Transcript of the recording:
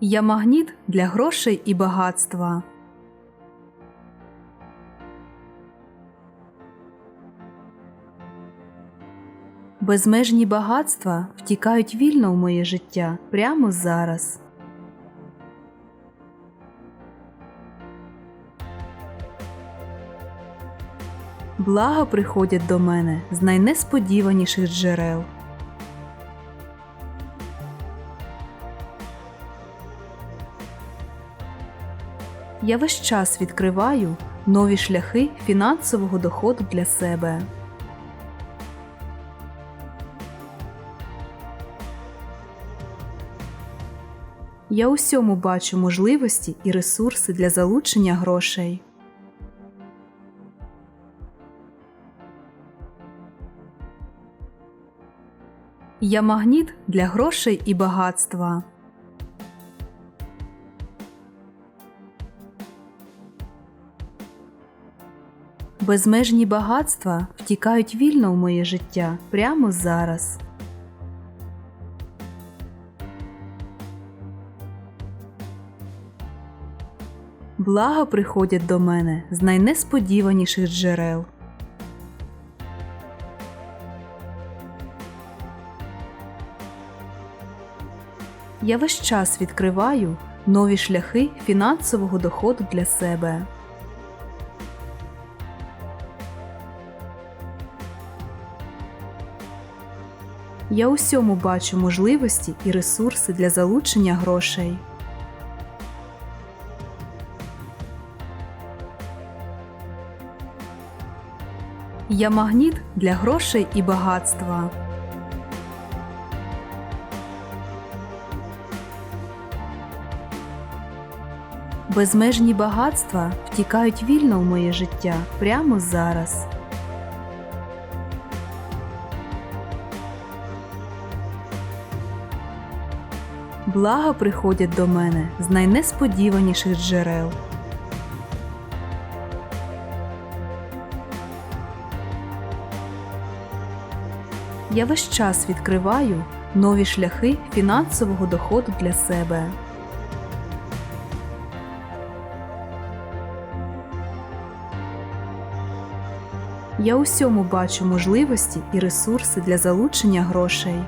Я магніт для грошей і багатства. Безмежні багатства втікають вільно в моє життя прямо зараз. Блага приходять до мене з найнесподіваніших джерел. Я весь час відкриваю нові шляхи фінансового доходу для себе. Я усьому бачу можливості і ресурси для залучення грошей. Я магніт для грошей і багатства. Безмежні багатства втікають вільно в моє життя прямо зараз. Блага приходять до мене з найнесподіваніших джерел. Я весь час відкриваю нові шляхи фінансового доходу для себе. Я усьому бачу можливості і ресурси для залучення грошей. Я магніт для грошей і багатства. Безмежні багатства втікають вільно в моє життя прямо зараз. Блага приходять до мене з найнесподіваніших джерел. Я весь час відкриваю нові шляхи фінансового доходу для себе. Я усьому бачу можливості і ресурси для залучення грошей.